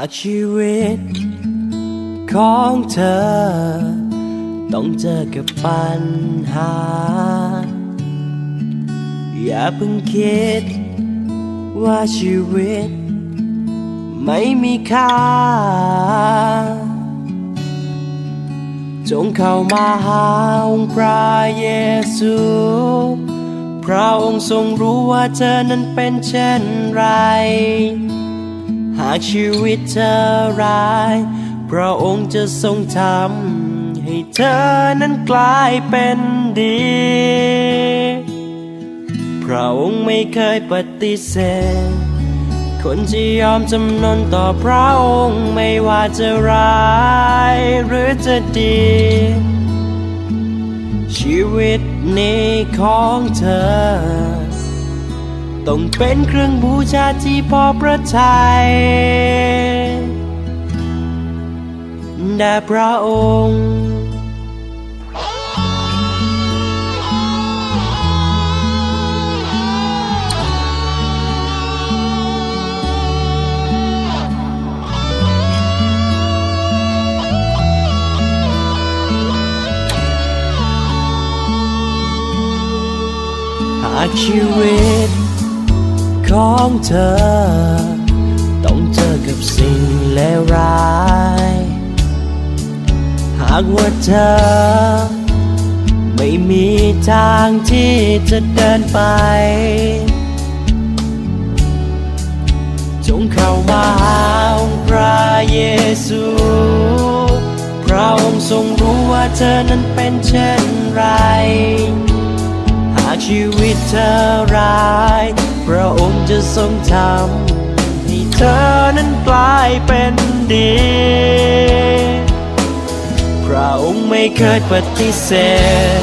ากชีวิตของเธอ ต้องเจอกับปัญหา อย่าเพิ่งคิด ว่าชีวิต ไม่มีค่า จงเข้ามาหาองค์พระเยซูพระองค์ทรงรู้ว่าเธอนั้นเป็นเช่นไร หากชีวิตเธอร้าย พระองค์จะทรงทำให้เธอนั้นกลายเป็นดี พระองค์ไม่เคยปฏิเสธ คนที่ยอมจำนนต่อพระองค์ไม่ว่าจะร้ายหรือจะดี ชีวิตนี้ของเธอ ต้องเป็นเครื่องบูชาที่พอพระทัยแด่พระองค์หากชีวิต ของเธอ ต้องเจอกับสิ่งเลวร้าย หากว่าเธอ ไม่มีทางที่จะเดินไป จงเข้ามาหาองค์พระเยซูพระองค์ทรงรู้ว่าเธอนั้นเป็นเช่นไร หากชีวิตเธอร้าย ทำให้เธอนั้นกลายเป็นดีพระองค์ไม่เคยปฏิเสธ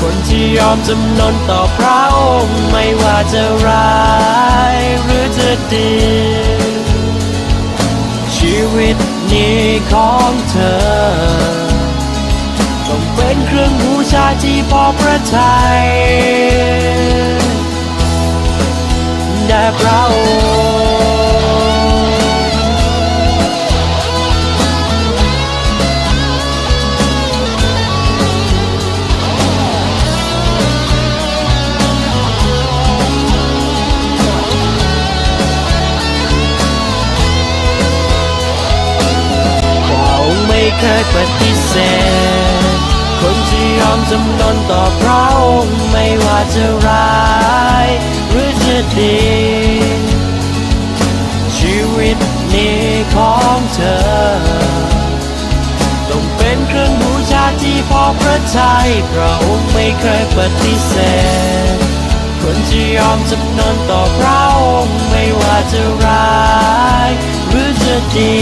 คนที่ยอมจำนนต่อพระองค์ไม่ว่าจะร้ายหรือจะดี ชีวิตนี้ของเธอต้องเป็นเครื่องบูชาที่พอพระทัย แด่พระองค์เราไม่เคยปฏิเสธ คนที่ยอมจำนนต่อพระองค์ไม่ว่าจะร้ายหรือจะดี ชีวิตนี้ของเธอ ต้องเป็นเครื่องบูชาที่พอพระทัยพระองค์ไม่เคยปฏิเสธ คนที่ยอมจำนนต่อพระองค์ไม่ว่าจะร้ายหรือจะดี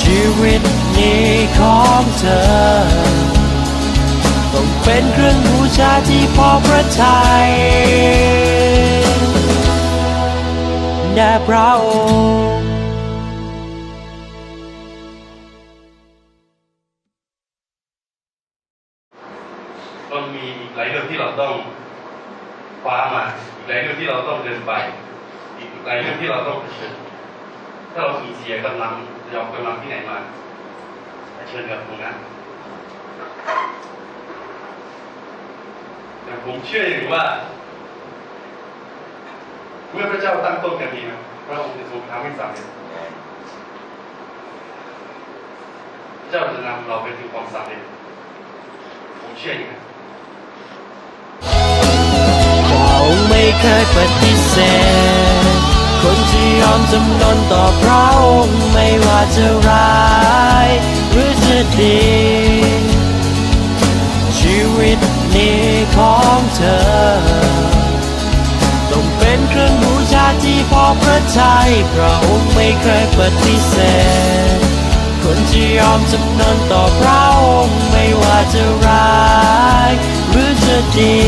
ชีวิตนี้ของ เธอ ต้องเป็นเครื่องบูชาที่พอพระทัยแด่พระองค์มันมีอีกหลายเรื่องที่เราต้องคว้ามาอีกหลายเรื่องที่เราต้องเดินไป อีกหลายเรื่องที่เราต้องเผชิญถ้าเราสูญเสียกำลังเราเอากำลังที่ไหนมา ชิญกับตรงนั้นแต่ผมเชื่ออย่างว่า เมื่อพระเจ้าตั้งต้นกันนี้นะพระองค์จะทรงทำให้สำเร็จพระเจ้าจะนำเราไปถึงความสำเร็จผมเชื่ออย่างนั้นเราไม่เคยปฏิเสธคนที่ยอมจำนนต่อพระองค์ไม่ว่าจะร้าย ดี ชีวิตนี้ของเธอ ต้องเป็นเครื่องบูชาที่พอพระทัยพระองค์ไม่เคยปฏิเสธคนที่ยอมจำนนต่อพระองค์ไม่ว่าจะร้ายหรือจะดี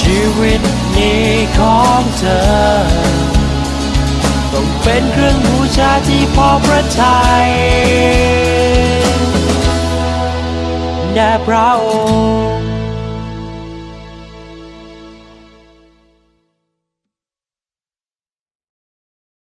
ชีวิตนี้ของเธอ ต้องเป็นเครื่องบู ชาที่พอพระทยัยแด่พระองค์